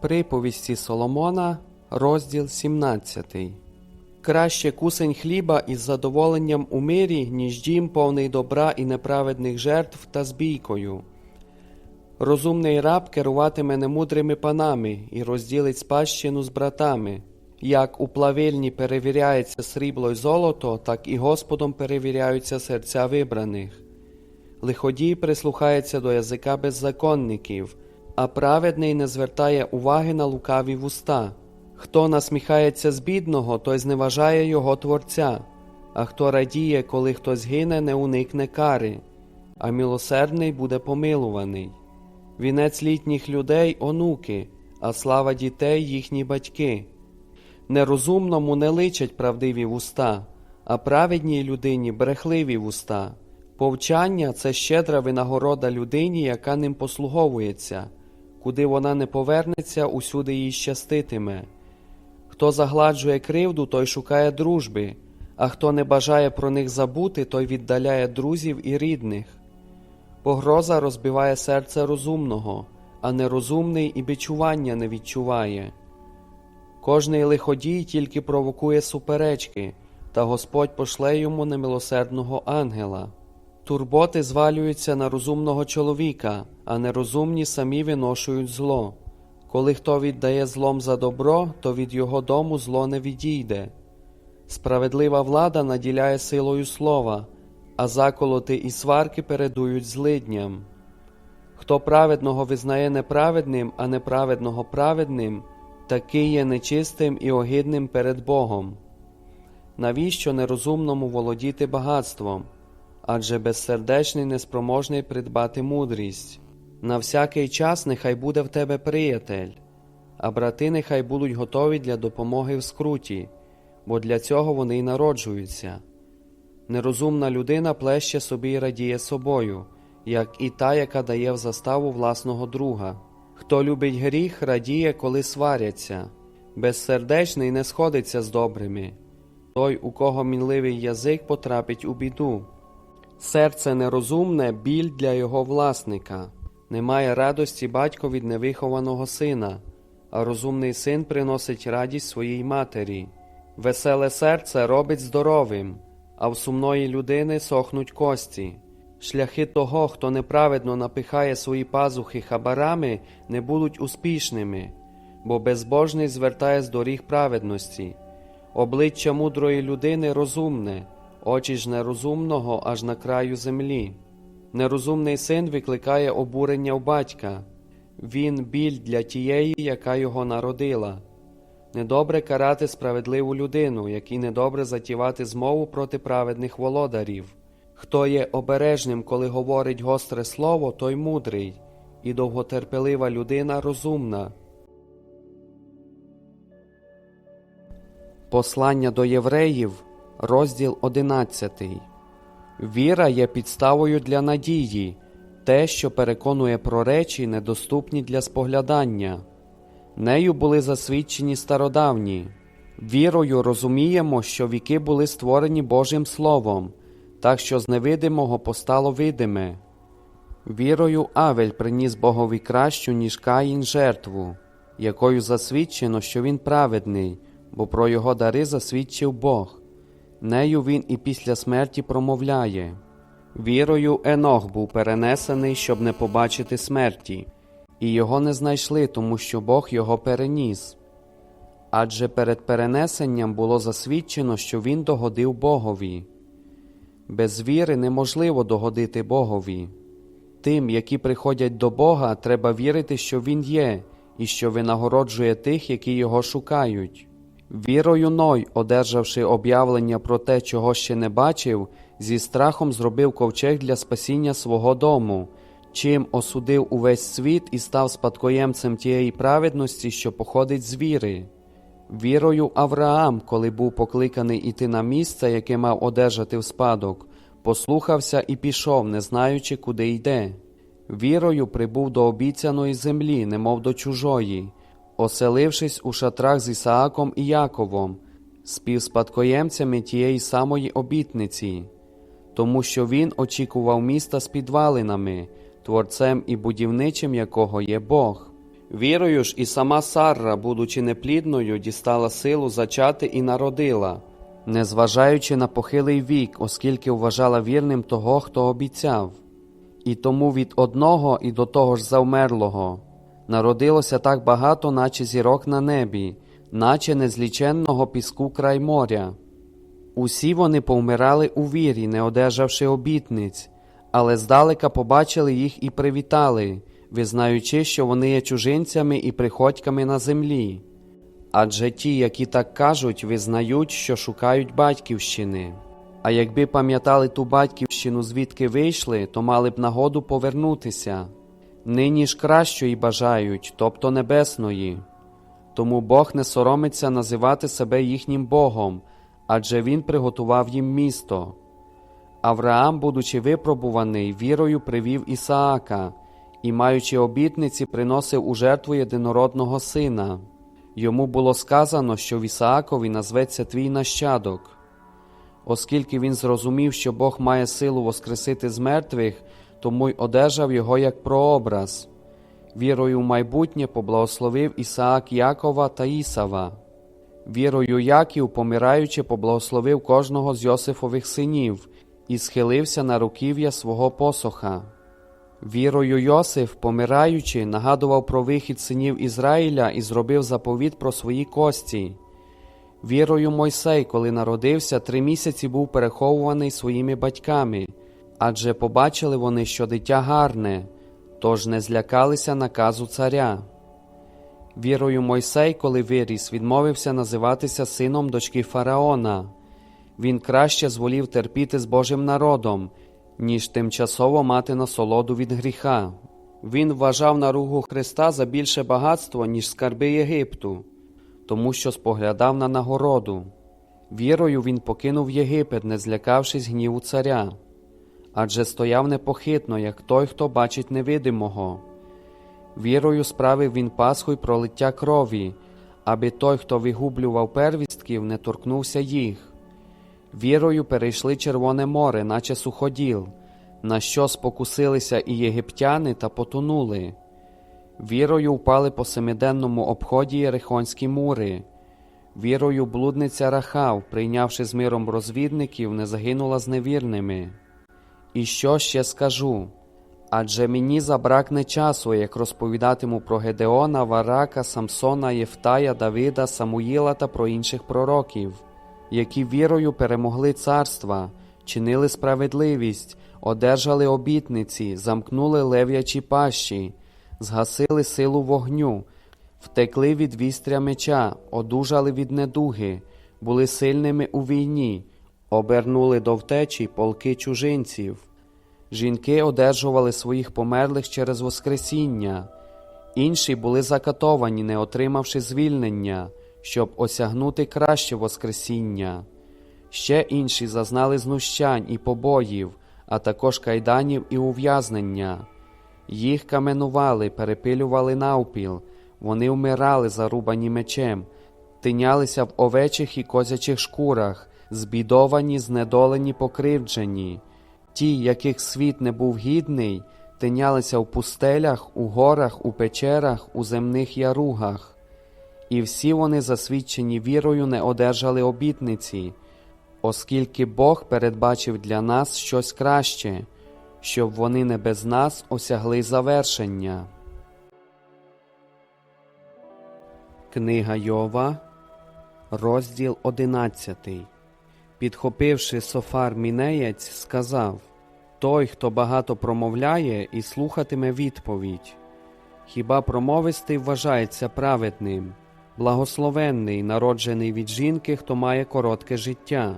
Приповісті Соломона, розділ 17. Краще кусень хліба із задоволенням у мирі, ніж дім повний добра і неправедних жертв та збійкою. Розумний раб керуватиме немудрими панами і розділить спадщину з братами. Як у плавильні перевіряється срібло й золото, так і Господом перевіряються серця вибраних. Лиходій прислухається до язика беззаконників, а праведний не звертає уваги на лукаві вуста. Хто насміхається з бідного, той зневажає його Творця, а хто радіє, коли хтось гине, не уникне кари, а милосердний буде помилуваний. Вінець літніх людей онуки, а слава дітей їхні батьки. Нерозумному не личать правдиві вуста, а праведній людині брехливі вуста. Повчання це щедра винагорода людині, яка ним послуговується, куди вона не повернеться, усюди їй щаститиме. Хто загладжує кривду, той шукає дружби, а хто не бажає про них забути, той віддаляє друзів і рідних. Погроза розбиває серце розумного, а нерозумний і бичування не відчуває. Кожний лиходій тільки провокує суперечки, та Господь пошле йому немилосердного ангела. Турботи звалюються на розумного чоловіка, а нерозумні самі виношують зло. Коли хто віддає злом за добро, то від його дому зло не відійде. Справедлива влада наділяє силою слова, а заколоти і сварки передують злидням. Хто праведного визнає неправедним, а неправедного праведним, такий є нечистим і огидним перед Богом. Навіщо нерозумному володіти багатством? Адже безсердечний неспроможний придбати мудрість. На всякий час нехай буде в тебе приятель, а брати нехай будуть готові для допомоги в скруті, бо для цього вони й народжуються. Нерозумна людина плеще собі й радіє собою, як і та, яка дає в заставу власного друга. Хто любить гріх, радіє, коли сваряться, безсердечний не сходиться з добрими. Той, у кого мінливий язик, потрапить у біду. Серце нерозумне біль для його власника. Немає радості батько від невихованого сина, а розумний син приносить радість своїй матері. Веселе серце робить здоровим, а в сумної людини сохнуть кості. Шляхи того, хто неправедно напихає свої пазухи хабарами, не будуть успішними, бо безбожний звертає з доріг праведності. Обличчя мудрої людини розумне, очі ж нерозумного аж на краю землі. Нерозумний син викликає обурення у батька, він біль для тієї, яка його народила. Недобре карати справедливу людину, як і недобре затівати змову проти праведних володарів. Хто є обережним, коли говорить гостре слово, той мудрий, і довготерпелива людина розумна. Послання до євреїв, розділ 11. Віра є підставою для надії, те, що переконує про речі, недоступні для споглядання. Нею були засвідчені стародавні. Вірою розуміємо, що віки були створені Божим Словом, так що з невидимого постало видиме. Вірою Авель приніс Богові кращу, ніж Каїн жертву, якою засвідчено, що він праведний, бо про його дари засвідчив Бог. Нею він і після смерті промовляє. Вірою Енох був перенесений, щоб не побачити смерті, і його не знайшли, тому що Бог його переніс. Адже перед перенесенням було засвідчено, що він догодив Богові. Без віри неможливо догодити Богові. Тим, які приходять до Бога, треба вірити, що Він є, і що винагороджує тих, які його шукають. Вірою Ной, одержавши об'явлення про те, чого ще не бачив, зі страхом зробив ковчег для спасіння свого дому, чим осудив увесь світ і став спадкоємцем тієї праведності, що походить з віри. Вірою Авраам, коли був покликаний іти на місце, яке мав одержати в спадок, послухався і пішов, не знаючи, куди йде. Вірою прибув до обіцяної землі, немов до чужої, оселившись у шатрах з Ісааком і Яковом, співспадкоємцями тієї самої обітниці, тому що він очікував міста з підвалинами, творцем і будівничим якого є Бог. Вірою ж і сама Сарра, будучи неплідною, дістала силу зачати і народила, незважаючи на похилий вік, оскільки вважала вірним того, хто обіцяв. І тому від одного і до того ж завмерлого народилося так багато, наче зірок на небі, наче незліченного піску край моря. Усі вони повмирали у вірі, не одержавши обітниць, але здалека побачили їх і привітали, визнаючи, що вони є чужинцями і приходьками на землі. Адже ті, які так кажуть, визнають, що шукають батьківщини. А якби пам'ятали ту батьківщину, звідки вийшли, то мали б нагоду повернутися. Нині ж кращої бажають, тобто небесної. Тому Бог не соромиться називати себе їхнім Богом, адже Він приготував їм місто. Авраам, будучи випробуваний, вірою привів Ісаака і, маючи обітниці, приносив у жертву єдинородного сина. Йому було сказано, що в Ісаакові назветься твій нащадок. Оскільки він зрозумів, що Бог має силу воскресити з мертвих, тому й одержав його як прообраз. Вірою в майбутнє поблагословив Ісаак Якова та Ісава. Вірою Яків, помираючи, поблагословив кожного з Йосифових синів і схилився на руків'я свого посоха. Вірою Йосиф, помираючи, нагадував про вихід синів Ізраїля і зробив заповіт про свої кості. Вірою Мойсей, коли народився, три місяці був переховуваний своїми батьками, адже побачили вони, що дитя гарне, тож не злякалися наказу царя. Вірою Мойсей, коли виріс, відмовився називатися сином дочки Фараона. Він краще зволів терпіти з Божим народом, ніж тимчасово мати насолоду від гріха. Він вважав наругу Христа за більше багатство, ніж скарби Єгипту, тому що споглядав на нагороду. Вірою він покинув Єгипет, не злякавшись гніву царя, адже стояв непохитно, як той, хто бачить невидимого. Вірою справив він Пасху й пролиття крові, аби той, хто вигублював первістків, не торкнувся їх. Вірою перейшли Червоне море, наче суходіл, на що спокусилися і єгиптяни та потонули. Вірою впали по семиденному обході Єрихонські мури. Вірою блудниця Рахав, прийнявши з миром розвідників, не загинула з невірними. І що ще скажу? Адже мені забракне часу, як розповідатиму про Гедеона, Варака, Самсона, Єфтая, Давида, Самуїла та про інших пророків, які вірою перемогли царства, чинили справедливість, одержали обітниці, замкнули лев'ячі пащі, згасили силу вогню, втекли від вістря меча, одужали від недуги, були сильними у війні, обернули до втечі полки чужинців. Жінки одержували своїх померлих через Воскресіння, інші були закатовані, не отримавши звільнення, щоб осягнути краще Воскресіння. Ще інші зазнали знущань і побоїв, а також кайданів і ув'язнення. Їх каменували, перепилювали навпіл, вони вмирали, зарубані мечем, тинялися в овечих і козячих шкурах, збідовані, знедолені, покривджені. Ті, яких світ не був гідний, тинялися в пустелях, у горах, у печерах, у земних яругах. І всі вони, засвідчені вірою, не одержали обітниці, оскільки Бог передбачив для нас щось краще, щоб вони не без нас осягли завершення. Книга Йова, розділ одинадцятий. Підхопивши Софар Мінеєць, сказав Той, хто багато промовляє і слухатиме відповідь. Хіба промовистий вважається праведним, благословенний, народжений від жінки, хто має коротке життя.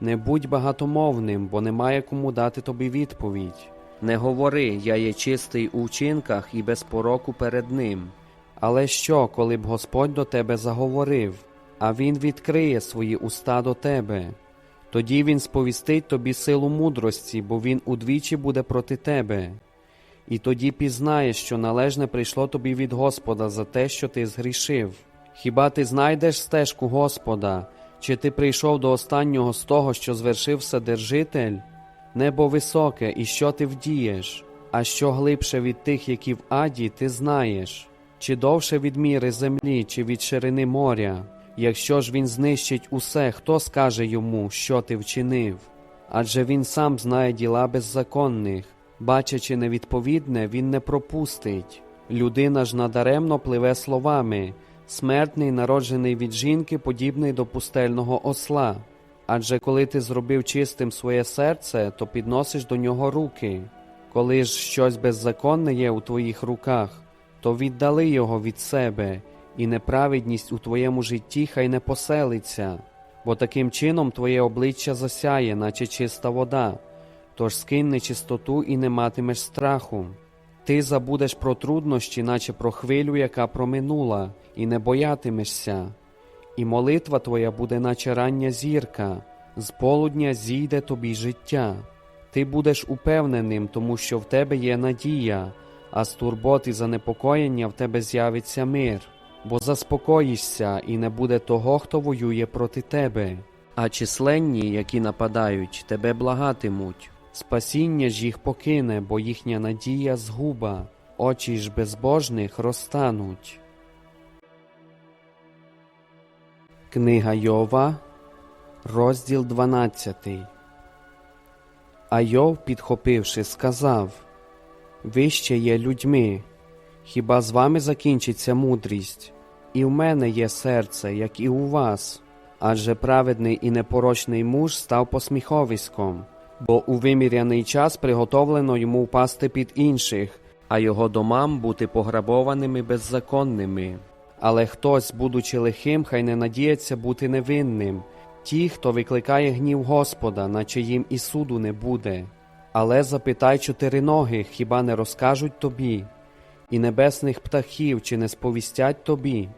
Не будь багатомовним, бо немає кому дати тобі відповідь. Не говори, я є чистий у вчинках і без пороку перед ним. Але що, коли б Господь до тебе заговорив, а Він відкриє свої уста до тебе? Тоді він сповістить тобі силу мудрості, бо він удвічі буде проти тебе. І тоді пізнаєш, що належне прийшло тобі від Господа за те, що ти згрішив. Хіба ти знайдеш стежку Господа, чи ти прийшов до останнього з того, що звершив Вседержитель? Небо високе, і що ти вдієш, а що глибше від тих, які в аді, ти знаєш. чи довше від міри землі, чи від ширини моря? Якщо ж він знищить усе, хто скаже йому, що ти вчинив? Адже він сам знає діла беззаконних, бачачи невідповідне, він не пропустить. Людина ж надаремно пливе словами, смертний, народжений від жінки, подібний до пустельного осла. Адже коли ти зробив чистим своє серце, то підносиш до нього руки. Коли ж щось беззаконне є у твоїх руках, то віддали його від себе, і неправедність у твоєму житті хай не поселиться, бо таким чином твоє обличчя засяє, наче чиста вода, тож скинь нечистоту і не матимеш страху. Ти забудеш про труднощі, наче про хвилю, яка проминула, і не боятимешся. І молитва твоя буде, наче рання зірка, з полудня зійде тобі життя. Ти будеш упевненим, тому що в тебе є надія, а з турбот і занепокоєння в тебе з'явиться мир, бо заспокоїшся, і не буде того, хто воює проти тебе. А численні, які нападають, тебе благатимуть. Спасіння ж їх покине, бо їхня надія згуба, очі ж безбожних розтануть. Книга Йова, розділ 12. А Йов, підхопивши, сказав: Ви ще є людьми, хіба з вами закінчиться мудрість? І в мене є серце, як і у вас, адже праведний і непорочний муж став посміховиськом, бо у виміряний час приготовлено йому впасти під інших, а його домам бути пограбованими беззаконними. Але хтось, будучи лихим, хай не надіється бути невинним. Ті, хто викликає гнів Господа, наче їм і суду не буде. Але запитай чотириногих, хіба не розкажуть тобі, і небесних птахів, чи не сповістять тобі.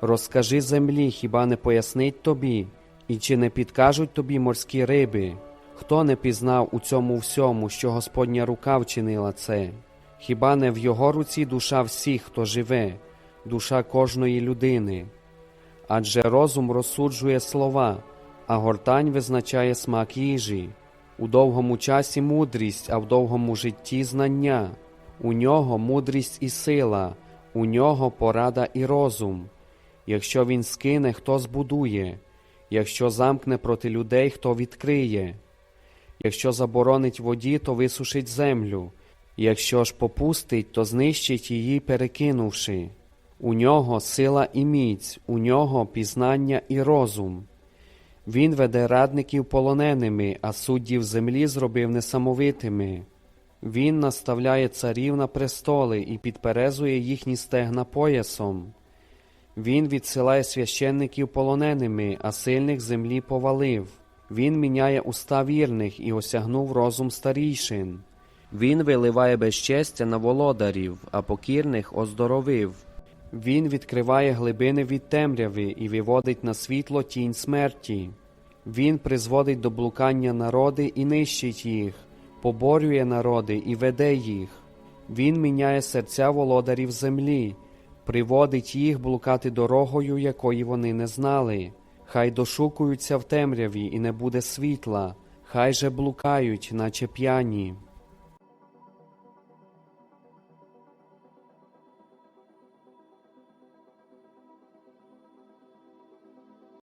Розкажи землі, хіба не пояснить тобі, і чи не підкажуть тобі морські риби? Хто не пізнав у цьому всьому, що Господня рука вчинила це? Хіба не в його руці душа всіх, хто живе, душа кожної людини? Адже розум розсуджує слова, а гортань визначає смак їжі. У довгому часі мудрість, а в довгому житті знання. У нього мудрість і сила, у нього порада і розум. Якщо він скине, хто збудує, якщо замкне проти людей, хто відкриє, якщо заборонить воді, то висушить землю, якщо ж попустить, то знищить її, перекинувши. У нього сила і міць, у нього пізнання і розум. Він веде радників полоненими, а суддів землі зробив несамовитими. Він наставляє царів на престоли і підперезує їхні стегна поясом. Він відсилає священників полоненими, а сильних землі повалив. Він міняє уста вірних і осягнув розум старійшин. Він виливає безчестя на володарів, а покірних оздоровив. Він відкриває глибини від темряви і виводить на світло тінь смерті. Він призводить до блукання народи і нищить їх, поборює народи і веде їх. Він міняє серця володарів землі, приводить їх блукати дорогою, якої вони не знали. Хай дошукуються в темряві і не буде світла, хай же блукають, наче п'яні.